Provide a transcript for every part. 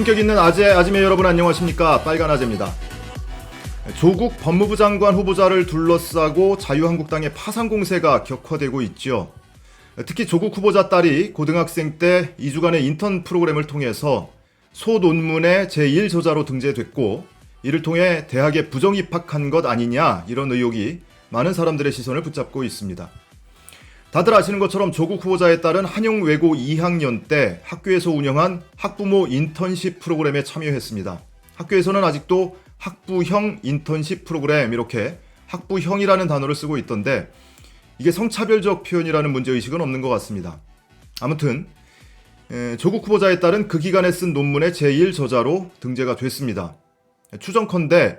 품격 있는 아재 아지매 여러분 안녕하십니까 빨간 아재입니다. 조국 법무부 장관 후보자를 둘러싸고 자유한국당의 파상 공세가 격화되고 있죠. 특히 조국 후보자 딸이 고등학생 때 2주간의 인턴 프로그램을 통해서 소 논문의 제1 저자로 등재됐고 이를 통해 대학에 부정 입학한 것 아니냐 이런 의혹이 많은 사람들의 시선을 붙잡고 있습니다. 다들 아시는 것처럼 조국 후보자에 따른 한영외고 2학년 때 학교에서 운영한 학부모 인턴십 프로그램에 참여했습니다. 학교에서는 아직도 학부형 인턴십 프로그램 이렇게 학부형이라는 단어를 쓰고 있던데 이게 성차별적 표현이라는 문제의식은 없는 것 같습니다. 아무튼 에, 조국 후보자에 따른 그 기간에 쓴 논문의 제1 저자로 등재가 됐습니다. 추정컨대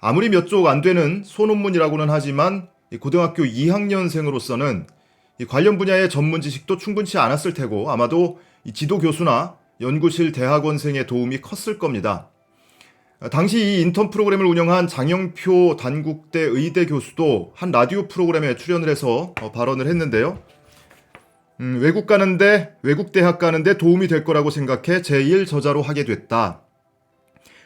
아무리 몇 쪽 안 되는 소논문이라고는 하지만 이 고등학교 2학년생으로서는 이 관련 분야의 전문 지식도 충분치 않았을 테고 아마도 이 지도 교수나 연구실 대학원생의 도움이 컸을 겁니다. 당시 이 인턴 프로그램을 운영한 장영표 단국대 의대 교수도 한 라디오 프로그램에 출연을 해서 어, 발언을 했는데요. 음, 외국 가는데 외국 대학 가는데 도움이 될 거라고 생각해 제1 저자로 하게 됐다.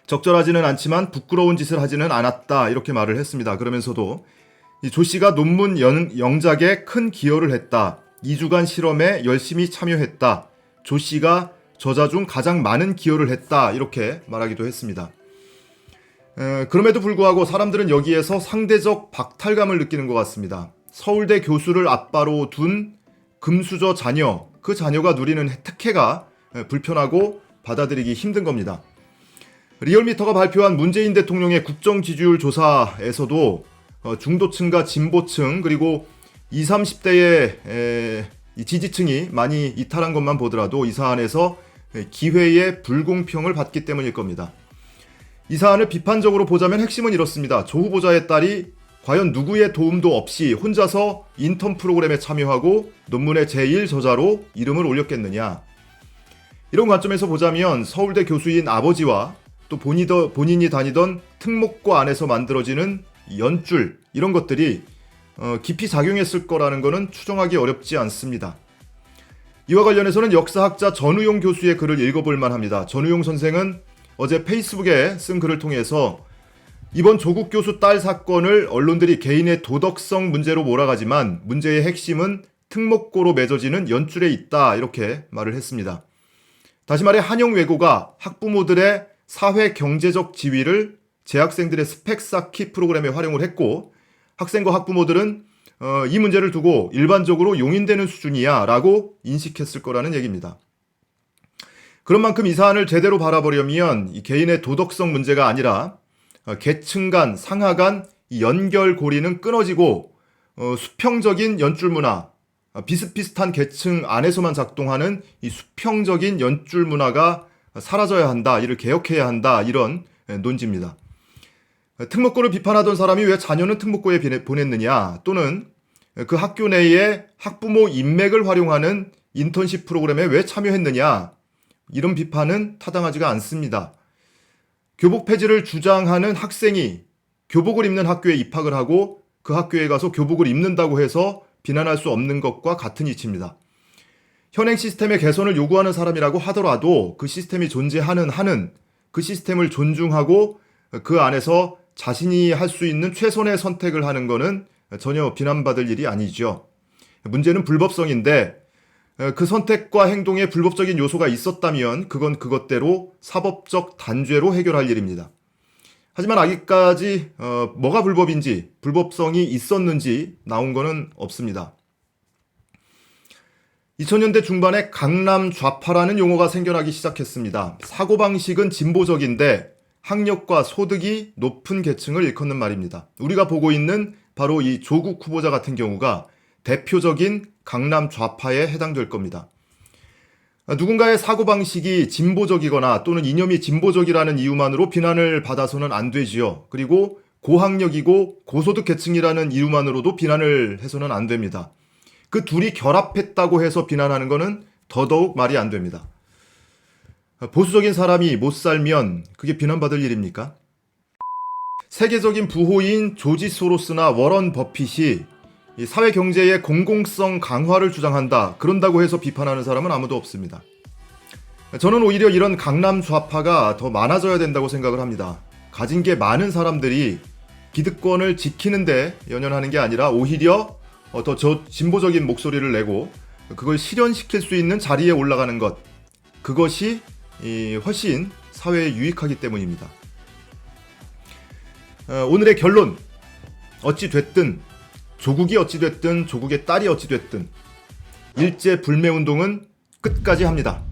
적절하지는 않지만 부끄러운 짓을 하지는 않았다 이렇게 말을 했습니다. 그러면서도 이 조 씨가 논문 연, 영작에 큰 기여를 했다. 2주간 실험에 열심히 참여했다. 조 씨가 저자 중 가장 많은 기여를 했다. 이렇게 말하기도 했습니다. 에, 그럼에도 불구하고 사람들은 여기에서 상대적 박탈감을 느끼는 것 같습니다. 서울대 교수를 아빠로 둔 금수저 자녀, 그 자녀가 누리는 특혜가 에, 불편하고 받아들이기 힘든 겁니다. 리얼미터가 발표한 문재인 대통령의 국정 지지율 조사에서도 어, 중도층과 진보층 그리고 20, 30대의 에, 이 지지층이 많이 이탈한 것만 보더라도 이 사안에서 에, 기회의 불공평을 받기 때문일 겁니다. 이 사안을 비판적으로 보자면 핵심은 이렇습니다. 조 후보자의 딸이 과연 누구의 도움도 없이 혼자서 인턴 프로그램에 참여하고 논문의 제1 저자로 이름을 올렸겠느냐. 이런 관점에서 보자면 서울대 교수인 아버지와 또 본인이 다니던 특목고 안에서 만들어지는 연줄 이런 것들이 어, 깊이 작용했을 거라는 것은 추정하기 어렵지 않습니다. 이와 관련해서는 역사학자 전우용 교수의 글을 읽어볼 만합니다. 전우용 선생은 어제 페이스북에 쓴 글을 통해서 이번 조국 교수 딸 사건을 언론들이 개인의 도덕성 문제로 몰아가지만 문제의 핵심은 특목고로 맺어지는 연줄에 있다 이렇게 말을 했습니다. 다시 말해 한영 외고가 학부모들의 사회 경제적 지위를 재학생들의 스펙 쌓기 프로그램에 활용을 했고 학생과 학부모들은 어, 이 문제를 두고 일반적으로 용인되는 수준이야 라고 인식했을 거라는 얘기입니다. 그런 만큼 이 사안을 제대로 바라보려면 이 개인의 도덕성 문제가 아니라 어, 계층 간, 상하 간 연결 고리는 끊어지고 어, 수평적인 연줄 문화, 어, 비슷비슷한 계층 안에서만 작동하는 이 수평적인 연줄 문화가 사라져야 한다, 이를 개혁해야 한다, 이런 논지입니다. 특목고를 비판하던 사람이 왜 자녀는 특목고에 보냈느냐, 또는 그 학교 내에 학부모 인맥을 활용하는 인턴십 프로그램에 왜 참여했느냐, 이런 비판은 타당하지가 않습니다. 교복 폐지를 주장하는 학생이 교복을 입는 학교에 입학을 하고 그 학교에 가서 교복을 입는다고 해서 비난할 수 없는 것과 같은 이치입니다. 현행 시스템의 개선을 요구하는 사람이라고 하더라도 그 시스템이 존재하는 한은 그 시스템을 존중하고 그 안에서 자신이 할 수 있는 최선의 선택을 하는 것은 전혀 비난받을 일이 아니죠. 문제는 불법성인데 그 선택과 행동에 불법적인 요소가 있었다면 그건 그것대로 사법적 단죄로 해결할 일입니다. 하지만 아직까지 어, 뭐가 불법인지 불법성이 있었는지 나온 거는 없습니다. 2000년대 중반에 강남 좌파라는 용어가 생겨나기 시작했습니다. 사고방식은 진보적인데 학력과 소득이 높은 계층을 일컫는 말입니다. 우리가 보고 있는 바로 이 조국 후보자 같은 경우가 대표적인 강남 좌파에 해당될 겁니다. 누군가의 사고방식이 진보적이거나 또는 이념이 진보적이라는 이유만으로 비난을 받아서는 안 되지요. 그리고 고학력이고 고소득 계층이라는 이유만으로도 비난을 해서는 안 됩니다. 그 둘이 결합했다고 해서 비난하는 것은 더더욱 말이 안 됩니다. 보수적인 사람이 못 살면 그게 비난받을 일입니까? 세계적인 부호인 조지 소로스나 워런 버핏이 사회 경제의 공공성 강화를 주장한다. 그런다고 해서 비판하는 사람은 아무도 없습니다. 저는 오히려 이런 강남 좌파가 더 많아져야 된다고 생각을 합니다. 가진 게 많은 사람들이 기득권을 지키는데 연연하는 게 아니라 오히려 어, 더저 진보적인 목소리를 내고 그걸 실현시킬 수 있는 자리에 올라가는 것 그것이 이, 훨씬 사회에 유익하기 때문입니다. 어, 오늘의 결론 어찌 됐든 조국이 어찌 됐든 조국의 딸이 어찌 됐든 일제 불매 운동은 끝까지 합니다.